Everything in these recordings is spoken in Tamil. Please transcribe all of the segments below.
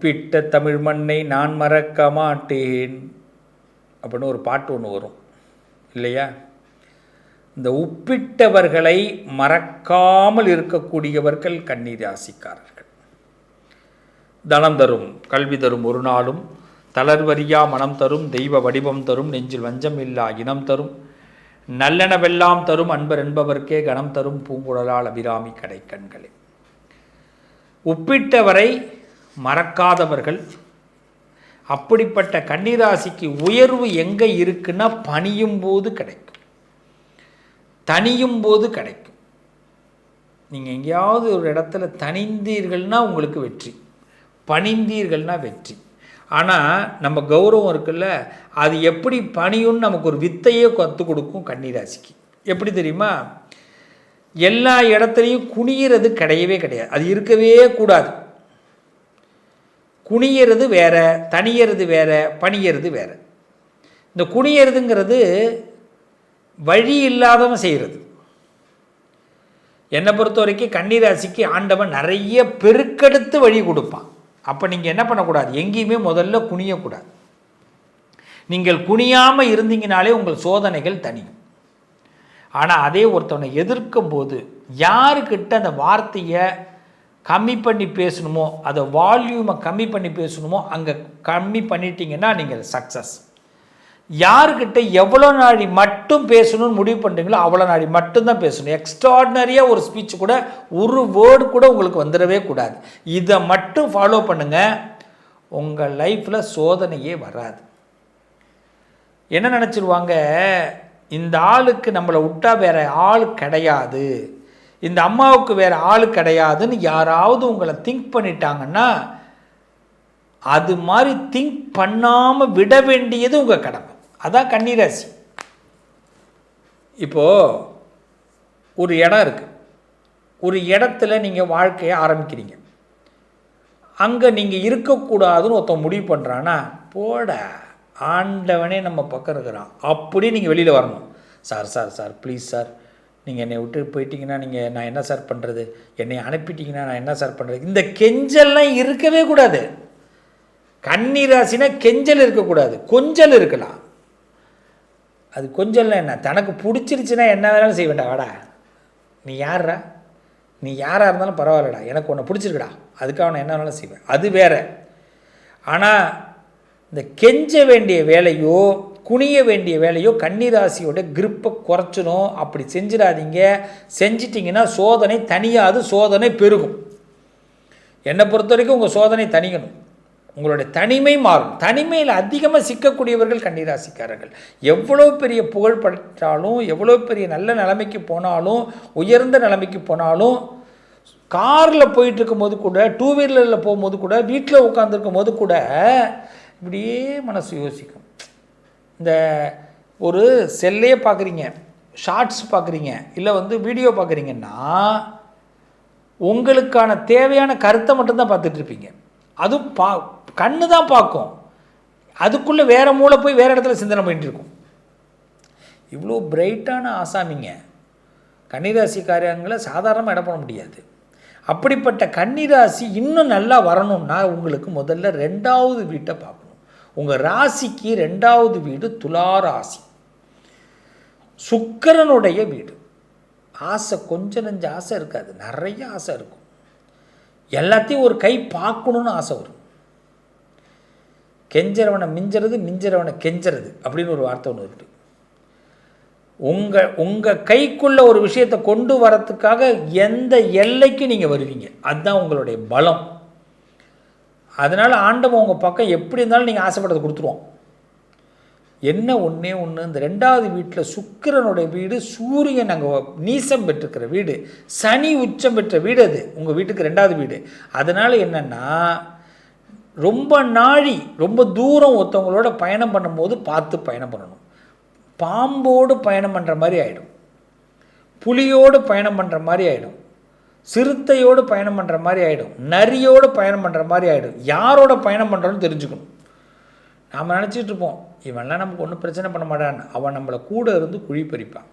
உப்பிட்ட தமிழ் மண்ணை நான் மறக்க மாட்டேன். அப்படின்னு ஒரு பாட்டு ஒன்று வரும். இல்லையா? இந்த உப்பிட்டவர்களை மறக்காமல் இருக்கக்கூடியவர்கள் கண்ணீர் ராசிக்காரர்கள் தனம் தரும் கல்வி தரும் ஒரு நாளும் தளர்வரியா மனம் தரும் தெய்வ வடிவம் தரும் நெஞ்சில் வஞ்சம் இல்லா இனம் தரும் நல்லெனவெல்லாம் தரும் அன்பர் என்பவர்க்கே கணம் தரும் பூங்குழலால் அபிராமி கடைக்கண்களே உப்பிட்டவரை மறக்காதவர்கள். அப்படிப்பட்ட கன்னிராசிக்கு உயர்வு எங்கே இருக்குன்னா பணியும் போது கிடைக்கும். தனியும் போது கிடைக்கும். நீங்கள் எங்கேயாவது ஒரு இடத்துல தனிந்தீர்கள்னா உங்களுக்கு வெற்றி. பணிந்தீர்கள்னா வெற்றி. ஆனால் நம்ம கௌரவம் இருக்குல்ல அது எப்படி பணியும்னு நமக்கு ஒரு வித்தையே கற்றுக் கொடுக்கும் கன்னிராசிக்கு. எப்படி தெரியுமா? எல்லா இடத்துலையும் குனிகிறது கிடையவே கிடையாது. அது இருக்கவே கூடாது. குனியறது வேற தனியறது வேற பணியறது வேற. இந்த குனியறதுங்கிறது வழி இல்லாதவன் செய்கிறது என்னை பொறுத்த வரைக்கும் கன்னிராசிக்கு ஆண்டவன் நிறைய பெருக்கெடுத்து வழி கொடுப்பான். அப்போ நீங்கள் என்ன பண்ணக்கூடாது? எங்கேயுமே முதல்ல குனியக்கூடாது. நீங்கள் குனியாமல் இருந்தீங்கனாலே உங்கள் சோதனைகள் தனியும் ஆனால் அதே ஒருத்தவனை எதிர்க்கும் போது யாருக்கிட்ட அந்த வார்த்தையை கம்மி பண்ணி பேசணுமோ அதை வால்யூமை கம்மி பண்ணி பேசணுமோ அங்கே கம்மி பண்ணிட்டீங்கன்னா நீங்கள் சக்ஸஸ் யாருக்கிட்ட எவ்வளோ நாடி மட்டும் பேசணும்னு முடிவு பண்ணுறீங்களோ அவ்வளோ நாடி மட்டும்தான் பேசணும். எக்ஸ்ட்ராடினரியாக ஒரு ஸ்பீச் கூட ஒரு வேர்டு கூட உங்களுக்கு வந்துடவே கூடாது. இதை மட்டும் ஃபாலோ பண்ணுங்கள் உங்கள் லைஃப்பில் சோதனையே வராது. என்ன நினச்சிருவாங்க? இந்த ஆளுக்கு நம்மளை விட்டால் வேற ஆள் கிடையாது. இந்த அம்மாவுக்கு வேறு ஆள் கிடையாதுன்னு யாராவது உங்களை திங்க் பண்ணிட்டாங்கன்னா அது மாதிரி திங்க் பண்ணாமல் விட வேண்டியது உங்கள் கடமை. அதான் கன்னிராசி. இப்போது ஒரு இடம் இருக்குது ஒரு இடத்துல நீங்கள் வாழ்க்கையை ஆரம்பிக்கிறீங்க. அங்கே நீங்கள் இருக்கக்கூடாதுன்னு ஒருத்தன் முடிவு பண்ணுறான்னா போட ஆண்டவனே நம்ம பக்கம் இருக்கிறான். அப்படி நீங்கள் வெளியில் வரணும். Sir sir sir please sir. நீங்கள் என்னை விட்டு போயிட்டீங்கன்னா நீங்கள் நான் என்ன சார் பண்ணுறது என்னை அனுப்பிட்டீங்கன்னா நான் என்ன சார் பண்ணுறது இந்த கெஞ்சல்லாம் இருக்கவே கூடாது. கன்னிராசினா கெஞ்சல் இருக்கக்கூடாது. கொஞ்சல் இருக்கலாம். அது கொஞ்சம்லாம் என்ன? தனக்கு பிடிச்சிருச்சுன்னா என்ன வேணாலும் செய்ய வேண்டாம். வாடா. நீ யார்ரா நீ யாராக இருந்தாலும் பரவாயில்லடா. எனக்கு உன்னை பிடிச்சிருக்குடா. அதுக்காக நான் என்ன வேணாலும் செய்வேன். அது வேற. ஆனால் இந்த கெஞ்ச வேண்டிய வேலையோ குனிய வேண்டிய வேலையோ கன்னிராசியோட கிரிப்பை குறைச்சணும் அப்படி செஞ்சிடாதீங்க. செஞ்சிட்டிங்கன்னா சோதனை தனியாது சோதனை பெருகும். என்னை பொறுத்த வரைக்கும் உங்கள் சோதனை தனிக்கணும் உங்களுடைய தனிமை மாறும். தனிமையில் அதிகமாக சிக்கக்கூடியவர்கள் கன்னிராசிக்காரர்கள். எவ்வளோ பெரிய புகழ் பெற்றாலும் எவ்வளோ பெரிய நல்ல நிலைமைக்கு போனாலும் உயர்ந்த நிலைமைக்கு போனாலும் காரில் போயிட்டு இருக்கும்போது கூட டூ வீலரில் போகும்போது கூட வீட்டில் உட்காந்துருக்கும் போது கூட இப்படியே மனசு யோசிக்கும். இந்த ஒரு செல்லே பார்க்குறீங்க ஷார்ட்ஸ் பார்க்குறீங்க இல்லை வந்து வீடியோ பார்க்குறீங்கன்னா உங்களுக்கான தேவையான கருத்தை மட்டும்தான் பார்த்துட்ருப்பீங்க அதுவும் பா கண்ணு தான் பார்க்கும். அதுக்குள்ளே வேறு மூளை போய் வேறு இடத்துல சிந்தனை பண்ணிட்டுருக்கும் இவ்வளோ பிரைட்டான ஆசாமிங்க. கன்னிராசி காரியங்களை சாதாரணமாக இடம் பண்ண முடியாது. அப்படிப்பட்ட கன்னிராசி இன்னும் நல்லா வரணும்னா உங்களுக்கு முதல்ல ரெண்டாவது வீட்டை பார்க்கணும். உங்கள் ராசிக்கு ரெண்டாவது வீடு துலா ராசி. சுக்கரனுடைய வீடு. ஆசை கொஞ்சம் நஞ்ச ஆசை இருக்காது. நிறைய ஆசை இருக்கும். எல்லாத்தையும் ஒரு கை பார்க்கணுன்னு ஆசை வரும். கெஞ்சரவனை மிஞ்சறது மிஞ்சிறவனை கெஞ்சறது அப்படின்னு ஒரு வார்த்தை ஒன்று இருக்கு. உங்கள் உங்கள் கைக்குள்ள ஒரு விஷயத்தை கொண்டு வரத்துக்காக எந்த எல்லைக்கு நீங்கள் வருவீங்க? அதுதான் உங்களுடைய பலம். அதனால் ஆண்டவன் உங்கள் பக்கம் எப்படி இருந்தாலும் நீங்கள் ஆசைப்பட்டதை கொடுத்துருவோம். என்ன ஒன்றே ஒன்று இந்த ரெண்டாவது வீட்டில் சுக்கிரனுடைய வீடு சூரியன் அங்கே நீசம் பெற்றிருக்கிற வீடு சனி உச்சம் பெற்ற வீடு அது உங்கள் வீட்டுக்கு ரெண்டாவது வீடு. அதனால் என்னென்னா ரொம்ப நாழி ரொம்ப தூரம் ஒருத்தவங்களோட பயணம் பண்ணும்போது பார்த்து பயணம் பண்ணணும். பாம்போடு பயணம் பண்ணுற மாதிரி ஆகிடும் புலியோடு பயணம் பண்ணுற மாதிரி ஆகிடும் சிறுத்தையோடு பயணம் பண்ணுற மாதிரி ஆகிடும் நரியோடு பயணம் பண்ணுற மாதிரி ஆகிடும் யாரோட பயணம் பண்ணுறோன்னு தெரிஞ்சுக்கணும். நாம் நினச்சிட்டு இருப்போம் இவன்லாம் நமக்கு ஒன்றும் பிரச்சனை பண்ண மாட்டான் அவன் நம்மளை கூட இருந்து குழி பறிப்பான்.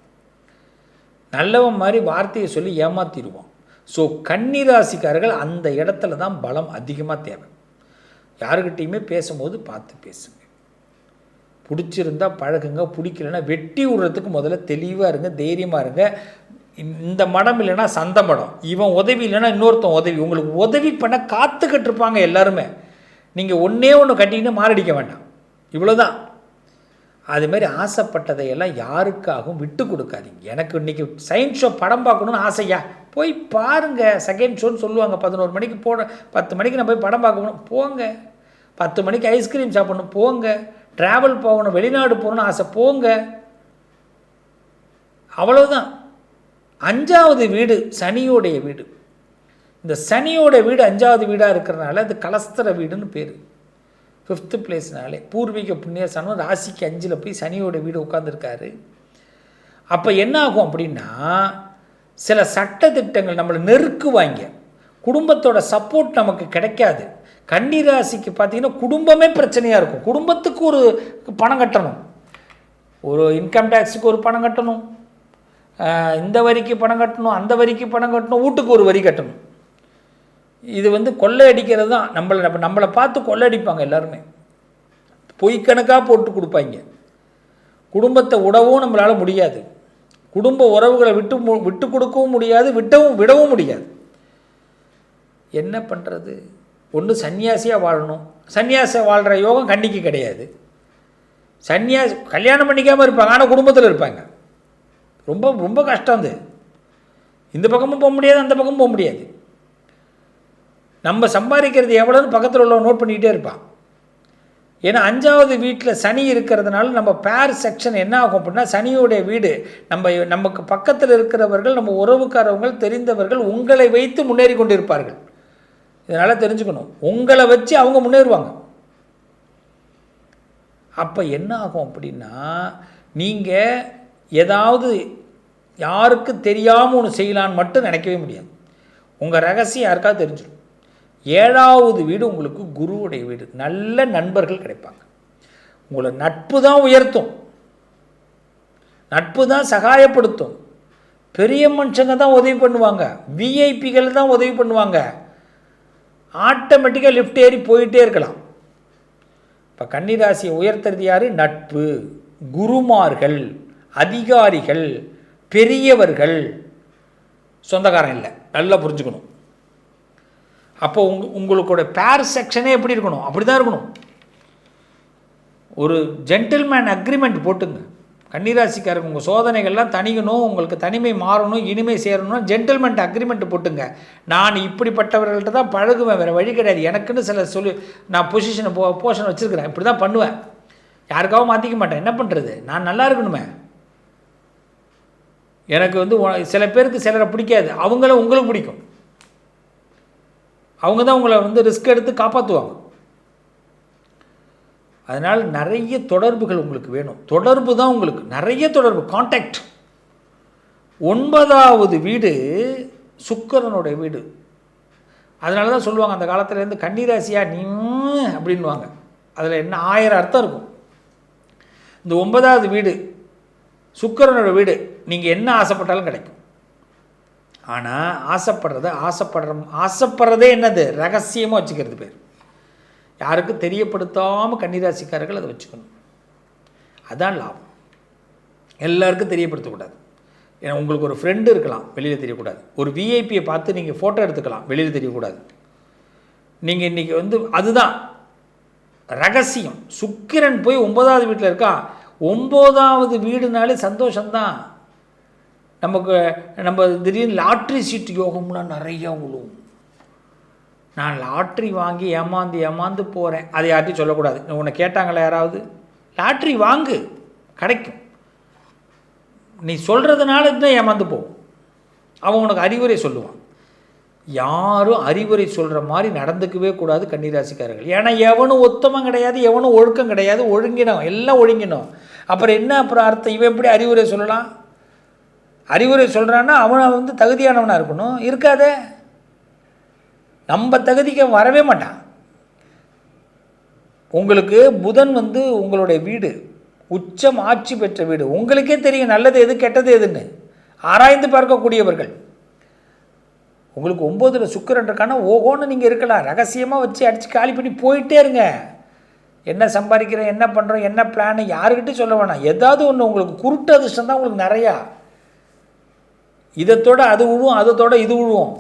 நல்லவன் மாதிரி வார்த்தையை சொல்லி ஏமாத்திடுவான். ஸோ கன்னிராசிக்காரர்கள் அந்த இடத்துல தான் பலம் அதிகமாக தேவை. யாருக்கிட்டேயுமே பேசும்போது பார்த்து பேசுங்க. பிடிச்சிருந்தா பழகுங்க பிடிக்கலன்னா வெட்டி விடுறதுக்கு முதல்ல தெளிவாக இருங்க தைரியமாக இருங்க. இந்த- மடம் இல்லைன்னா சந்த மடம். இவன் உதவி இல்லைன்னா இன்னொருத்தன் உதவி. உங்களுக்கு உதவி பண்ண காத்துக்கிட்டு இருப்பாங்க எல்லாருமே. நீங்கள் ஒன்றே ஒன்று கட்டிக்கிட்டு மாரடிக்க வேண்டாம். இவ்வளோதான் அதுமாரி ஆசைப்பட்டதையெல்லாம் யாருக்காகவும் விட்டு கொடுக்காதீங்க. எனக்கு இன்றைக்கி சயின்ஸ் ஷோ படம் பார்க்கணுன்னு ஆசையா? போய் பாருங்கள் செகண்ட் ஷோன்னு சொல்லுவாங்க. பதினோரு மணிக்கு போட பத்து மணிக்கு நான் போய் படம் பார்க்கணும். போங்க. பத்து மணிக்கு ஐஸ்கிரீம் சாப்பிடணும். போங்க. ட்ராவல் போகணும். வெளிநாடு போகணும்னு ஆசை. போங்க. அவ்வளோதான் அஞ்சாவது வீடு சனியோடைய வீடு. இந்த சனியோட வீடு அஞ்சாவது வீடாக இருக்கிறனால அது கலஸ்தர வீடுன்னு பேர். ஃபிஃப்த்து பிளேஸ்னாலே பூர்வீக புண்ணியஸ்தானம் ராசிக்கு அஞ்சில் போய் சனியோட வீடு உட்காந்துருக்காரு அப்போ என்ன ஆகும் அப்படின்னா சில சட்ட திட்டங்கள் நம்மளை நெருக்குவாங்க. குடும்பத்தோட சப்போர்ட் நமக்கு கிடைக்காது. கன்னி ராசிக்கு பார்த்தீங்கன்னா குடும்பமே பிரச்சனையாக இருக்கும். குடும்பத்துக்கு ஒரு பணம் கட்டணும். ஒரு இன்கம் டேக்ஸுக்கு ஒரு பணம் கட்டணும். இந்த வரிக்கு பணம் கட்டணும் அந்த வரிக்கு பணம் கட்டணும் வீட்டுக்கு ஒரு வரி கட்டணும். இது வந்து கொள்ளை அடிக்கிறது தான். நம்மளை நம்ம நம்மளை பார்த்து கொள்ளை அடிப்பாங்க எல்லாருமே பொய்க்கணக்காக போட்டு கொடுப்பாங்க. குடும்பத்தை விடவும் நம்மளால் முடியாது. குடும்ப உறவுகளை விட்டு மு- விட்டு கொடுக்கவும் முடியாது விட்டவும் விடவும் முடியாது. என்ன பண்ணுறது ஒன்று சன்னியாசியாக வாழணும். சன்னியாசியாக வாழ்கிற யோகம் கண்டிக்கு கிடையாது. சன்னியாசி கல்யாணம் பண்ணிக்காமல் இருப்பாங்க ஆனால் குடும்பத்தில் இருப்பாங்க. ரொம்ப ரொம்ப கஷ்டம் அது. இந்த பக்கமும் போக முடியாது அந்த பக்கமும் போக முடியாது. நம்ம சம்பாதிக்கிறது எவ்வளோன்னு பக்கத்தில் உள்ள நோட் பண்ணிக்கிட்டே இருப்பான். ஏன்னா அஞ்சாவது வீட்டில் சனி இருக்கிறதுனால நம்ம பேர் செக்ஷன் என்ன ஆகும் அப்படின்னா சனியோடைய வீடு நம்ம நமக்கு பக்கத்தில் இருக்கிறவர்கள் நம்ம உறவுக்காரவங்கள் தெரிந்தவர்கள் உங்களை வைத்து முன்னேறி கொண்டிருப்பார்கள். இதனால் தெரிஞ்சுக்கணும். உங்களை வச்சு அவங்க முன்னேறுவாங்க. அப்போ என்ன ஆகும் அப்படின்னா நீங்கள் ஏதாவது யாருக்கு தெரியாமல் ஒன்று செய்யலான்னு மட்டும் நினைக்கவே முடியாது. உங்கள் ரகசியம் யாருக்காவது தெரிஞ்சிடும். ஏழாவது வீடு உங்களுக்கு குருவுடைய வீடு. நல்ல நண்பர்கள் கிடைப்பாங்க. உங்களை நட்பு தான் உயர்த்தும். நட்பு தான் சகாயப்படுத்தும். பெரிய மனுஷங்க தான் உதவி பண்ணுவாங்க. விஐபிகள் தான் உதவி பண்ணுவாங்க. ஆட்டோமேட்டிக்காக லிஃப்ட் ஏறி போயிட்டே இருக்கலாம். இப்போ கன்னிராசியை உயர்த்துறது யார்? நட்பு. குருமார்கள் அதிகாரிகள் பெரியவர்கள் சொந்தக்காரன் இல்லை. நல்லா புரிஞ்சுக்கணும். அப்போ உங் உங்களுக்கோட பேர் செக்ஷனே எப்படி இருக்கணும்? அப்படி தான் இருக்கணும். ஒரு ஜென்டில்மேன் அக்ரிமெண்ட் போட்டுங்க. கன்னிராசிக்காரங்க உங்கள் சோதனைகள்லாம் தணிக்கணும் உங்களுக்கு தனிமை மாறணும் இனிமை சேரணும் ஜென்டில்மெண்ட் அக்ரிமெண்ட் போட்டுங்க. நான் இப்படிப்பட்டவர்கள்ட்ட தான் பழகுவேன் வேறு வழி கிடையாது. எனக்குன்னு சில சொல்லி நான் பொசிஷனை போ போஷன் வச்சுருக்கிறேன். இப்படி தான் பண்ணுவேன். யாருக்காகவும் மாற்றிக்க மாட்டேன். என்ன பண்ணுறது நான் நல்லா இருக்கணுமே. எனக்கு வந்து சில பேருக்கு சிலரை பிடிக்காது. அவங்கள உங்களுக்கு பிடிக்கும். அவங்க தான் உங்களை வந்து ரிஸ்க் எடுத்து காப்பாற்றுவாங்க அதனால் நிறைய தொடர்புகள் உங்களுக்கு வேணும். தொடர்பு தான் உங்களுக்கு. நிறைய தொடர்பு. காண்டாக்ட் ஒன்பதாவது வீடு சுக்கிரனுடைய வீடு. அதனால தான் சொல்லுவாங்க அந்த காலத்துலேருந்து கன்னிராசியாக நீ அப்படின்வாங்க அதில் என்ன ஆயிரம் அர்த்தம் இருக்கும். இந்த ஒன்பதாவது வீடு சுக்கிரனோட வீடு. நீங்கள் என்ன ஆசைப்பட்டாலும் கிடைக்கும். ஆனால் ஆசைப்படுறத ஆசைப்படுற ஆசைப்படுறதே என்னது? ரகசியமாக வச்சுக்கிறது பேர். யாருக்கும் தெரியப்படுத்தாமல் கன்னிராசிக்காரர்கள் அதை வச்சுக்கணும். அதான் லாபம். எல்லாருக்கும் தெரியப்படுத்தக்கூடாது. ஏன்னா உங்களுக்கு ஒரு ஃப்ரெண்டு இருக்கலாம் வெளியில் தெரியக்கூடாது. ஒரு விஐபியை பார்த்து நீங்கள் ஃபோட்டோ எடுத்துக்கலாம் வெளியில் தெரியக்கூடாது. நீங்கள் இன்றைக்கி வந்து அதுதான். ரகசியம். சுக்கிரன் போய் ஒன்பதாவது வீட்டில் இருக்கான் ஒம்போதாவது வீடுனாலே சந்தோஷம்தான். நமக்கு நம்ம திடீர்னு லாட்ரி சீட்டு யோகம்லாம் நிறையா விழுவும் நான் லாட்ரி வாங்கி ஏமாந்து ஏமாந்து போகிறேன் அதை யார்ட்டையும் சொல்லக்கூடாது. உன்னை கேட்டாங்களா யாராவது? லாட்ரி வாங்கு. கிடைக்கும். நீ சொல்கிறதுனால தான் ஏமாந்து போகும் அவன் உனக்கு அறிவுரை சொல்லுவான். யாரும் அறிவுரை சொல்கிற மாதிரி நடந்துக்கவே கூடாது கன்னிராசிக்காரர்கள். ஏன்னா எவனும் ஒத்தமம் கிடையாது எவனும் ஒழுக்கம் கிடையாது. ஒழுங்கினோம் எல்லாம் ஒழுங்கினோம் அப்புறம் என்ன அப்புறம் அர்த்தம்? இவன் எப்படி அறிவுரை சொல்லலாம்? அறிவுரை சொல்கிறான்னா அவனை வந்து தகுதியானவனாக இருக்கணும். இருக்காதே. நம்ம தகுதிக்கு வரவே மாட்டான். உங்களுக்கு புதன் வந்து உங்களுடைய வீடு உச்சம் ஆட்சி பெற்ற வீடு. உங்களுக்கே தெரியும் நல்லது எது கெட்டது எதுன்னு. ஆராய்ந்து பார்க்கக்கூடியவர்கள். உங்களுக்கு ஒம்போதில் சுக்கிரன் இருக்கானா ஓகோன்னு நீங்கள் இருக்கலாம். ரகசியமாக வச்சு அடித்து காலி பண்ணி போயிட்டே இருங்க. என்ன சம்பாதிக்கிறோம் என்ன பண்ணுறோம் என்ன பிளான் யாருக்கிட்டையும் சொல்ல வேணாம். ஏதாவது ஒன்று உங்களுக்கு குருட்டு அதிர்ஷ்டம் தான் உங்களுக்கு நிறையா. இதைத்தோட அது விழுவும் அதத்தோட இது விழுவும்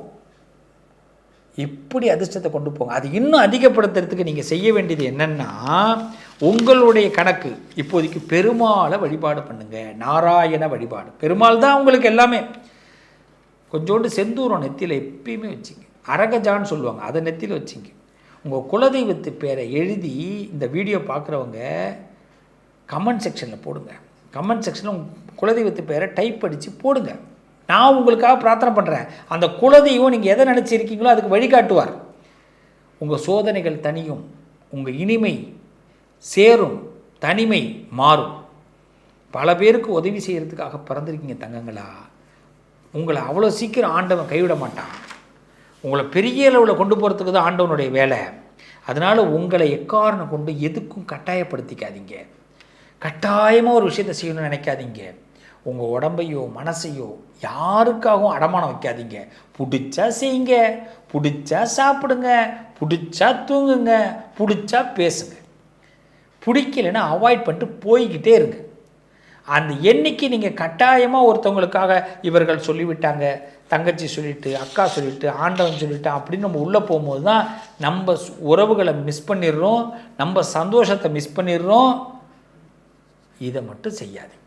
இப்படி அதிர்ஷ்டத்தை கொண்டு போங்க. அது இன்னும் அதிகப்படுத்துறதுக்கு நீங்கள் செய்ய வேண்டியது என்னென்னா உங்களுடைய கணக்கு இப்போதைக்கு பெருமாளை வழிபாடு பண்ணுங்க. நாராயண வழிபாடு. பெருமாள் தான் உங்களுக்கு எல்லாமே. கொஞ்சோண்டு செந்தூரம் நெத்தியில் எப்பயுமே வச்சுங்க. அரகஜான்னு சொல்லுவாங்க. அதை நெத்தியில் வச்சுங்க. உங்கள் குலதெய்வத்து பேரை எழுதி இந்த வீடியோ பார்க்குறவங்க கமெண்ட் செக்ஷனில் போடுங்க. கமெண்ட் செக்ஷனில் உங்கள் குலதெய்வத்து பேரை டைப் அடித்து போடுங்க. நான் உங்களுக்காக பிரார்த்தனை பண்ணுறேன் அந்த குலதெய்வம் நீங்கள் எதை நினச்சிருக்கீங்களோ அதுக்கு வழிகாட்டுவார். உங்கள் சோதனைகள் தனியும் உங்கள் இனிமை சேரும். தனிமை மாறும். பல பேருக்கு உதவி செய்கிறதுக்காக பிறந்திருக்கீங்க தங்கங்களா. உங்களை அவ்வளோ சீக்கிரம் ஆண்டவன் கைவிட மாட்டான். உங்களை பெரிய அளவில் கொண்டு போகிறதுக்கு தான் ஆண்டவனுடைய வேலை. அதனால் உங்களை எக்காரணம் கொண்டு எதுக்கும் கட்டாயப்படுத்திக்காதீங்க. கட்டாயமாக ஒரு விஷயத்தை செய்யணும்னு நினைக்காதீங்க. உங்கள் உடம்பையோ மனசையோ யாருக்காகவும் அடமானம் வைக்காதீங்க. பிடிச்சா செய்யுங்க பிடிச்சா சாப்பிடுங்க பிடிச்சா தூங்குங்க பிடிச்சா பேசுங்க. பிடிக்கலைன்னா அவாய்ட் பண்ணிட்டு போய்கிட்டே இருங்க. அந்த எண்ணிக்கை நீங்கள் கட்டாயமாக ஒருத்தவங்களுக்காக இவர்கள் சொல்லிவிட்டாங்க தங்கச்சி சொல்லிட்டு அக்கா சொல்லிட்டு ஆண்டவன் சொல்லிட்டு அப்படின்னு நம்ம உள்ளே போகும்போது தான் நம்ம உறவுகளை மிஸ் பண்ணிடுறோம் நம்ம சந்தோஷத்தை மிஸ் பண்ணிடுறோம். இதை மட்டும் செய்யாதீங்க.